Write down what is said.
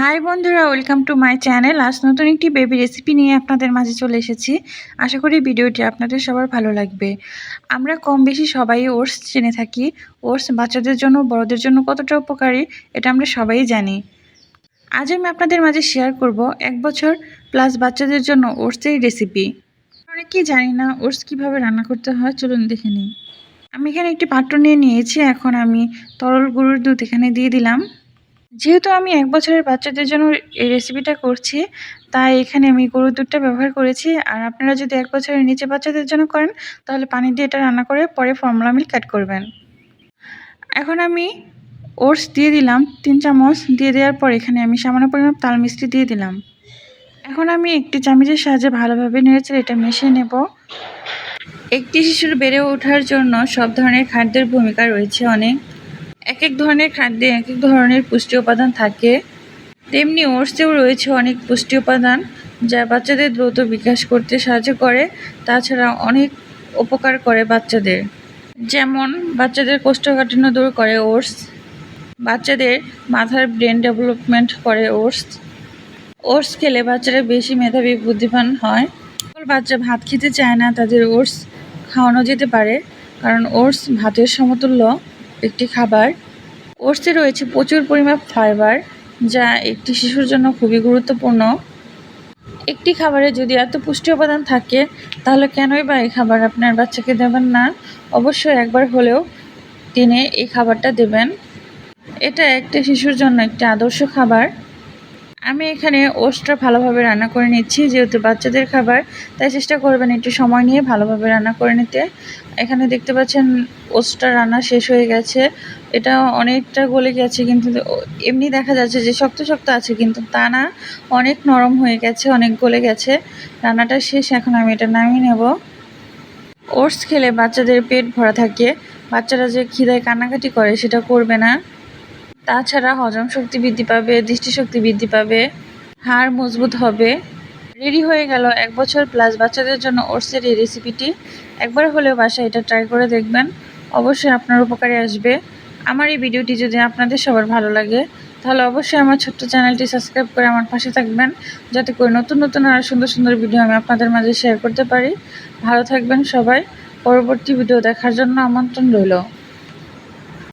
High বন্ধুরা welcome to my channel আজ নতুন একটি বেবি রেসিপি নিয়ে আপনাদের মাঝে চলে এসেছি। আশা করি ভিডিওটি আপনাদের সবার ভালো লাগবে। আমরা কম বেশি সবাই ওটস জেনে থাকি। ওটস বাচ্চাদের জন্য, বড়দের জন্য কতটা উপকারী, এটা আমরা সবাই জানি। আজ আমি আপনাদের মাঝে শেয়ার করব এক বছর প্লাস বাচ্চাদের জন্য ওটসের রেসিপি অনেকেই জানি না ওটস কীভাবে রান্না করতে হয়, চলুন দেখে নিই। আমি এখানে একটি পাত্র নিয়ে নিয়েছি, এখন আমি তরল গরুর দুধ এখানে দিয়ে দিলাম। যেহেতু আমি এক বছরের বাচ্চাদের জন্য এই রেসিপিটা করছি, তাই এখানে আমি গরুর দুধটা ব্যবহার করেছি। আর আপনারা যদি এক বছরের নিচে বাচ্চাদের জন্য করেন, তাহলে পানি দিয়ে এটা রান্না করে পরে ফর্মুলা মিল্ক অ্যাড করবেন। এখন আমি ওটস দিয়ে দিলাম, তিন চামচ। দিয়ে দেওয়ার পর এখানে আমি সামান্য পরিমাণ তাল মিষ্টি দিয়ে দিলাম। এখন আমি একটি চামচের সাহায্যে ভালোভাবে নেড়েচেড়ে এটা মিশিয়ে নেব। একটি শিশুর বেড়ে ওঠার জন্য সব ধরনের খাদ্যের ভূমিকা রয়েছে অনেক। এক এক ধরনের খাদ্যে এক এক ধরনের পুষ্টি উপাদান থাকে। তেমনি ওটসেও রয়েছে অনেক পুষ্টি উপাদান যা বাচ্চাদের দ্রুত বিকাশ করতে সাহায্য করে। তাছাড়া অনেক উপকার করে বাচ্চাদের। যেমন, বাচ্চাদের কোষ্ঠকাঠিন্য দূর করে ওটস। বাচ্চাদের মাথার ব্রেন ডেভেলপমেন্ট করে ওটস। ওটস খেলে বাচ্চারা বেশি মেধাবী, বুদ্ধিমান হয়। বাচ্চা ভাত খেতে চায় না, তাদের ওটস খাওয়ানো যেতে পারে। কারণ ওটস ভাতের সমতুল্য। একটি খাবার। ওটসে রয়েছে প্রচুর পরিমাণ ফাইবার, যা একটি শিশুর জন্য খুবই গুরুত্বপূর্ণ। একটি খাবারে যদি এত পুষ্টি উপাদান থাকে, তাহলে কেনই বা এই খাবার আপনার বাচ্চাকে দেবেন না? অবশ্যই একবার হলেও তিনি এই খাবারটা দেবেন। এটা একটা শিশুর জন্য একটি আদর্শ খাবার। আমি এখানে ওস্টটা ভালোভাবে রান্না করে নিচ্ছি, যেহেতু বাচ্চাদের খাবার, তাই চেষ্টা করবেন একটু সময় নিয়ে ভালোভাবে রান্না করে নিতে। এখানে দেখতে পাচ্ছেন ওটসটা রান্না শেষ হয়ে গেছে। এটা অনেকটা গলে গেছে, কিন্তু এমনি দেখা যাচ্ছে যে শক্ত শক্ত আছে, কিন্তু তা না, অনেক নরম হয়ে গেছে, অনেক গলে গেছে। রান্নাটা শেষ, এখন আমি এটা নামিয়ে নেব। ওটস খেলে বাচ্চাদের পেট ভরা থাকে। বাচ্চারা যে খিদায় কান্নাকাটি করে, সেটা করবে না। তাছাড়া হজম শক্তি বৃদ্ধি পাবে, দৃষ্টিশক্তি বৃদ্ধি পাবে, হাড় মজবুত হবে। রেডি হয়ে গেল এক বছর প্লাস বাচ্চাদের জন্য ওটসের এই রেসিপিটি একবার হলেও বাসায় এটা ট্রাই করে দেখবেন। অবশ্যই আপনার উপকারে আসবে। আমার এই ভিডিওটি যদি আপনাদের সবার ভালো লাগে, তাহলে অবশ্যই আমার ছোট্ট চ্যানেলটি সাবস্ক্রাইব করে আমার পাশে থাকবেন, যাতে করে নতুন নতুন আর সুন্দর সুন্দর ভিডিও আমি আপনাদের মাঝে শেয়ার করতে পারি। ভালো থাকবেন সবাই। পরবর্তী ভিডিও দেখার জন্য আমন্ত্রণ রইল।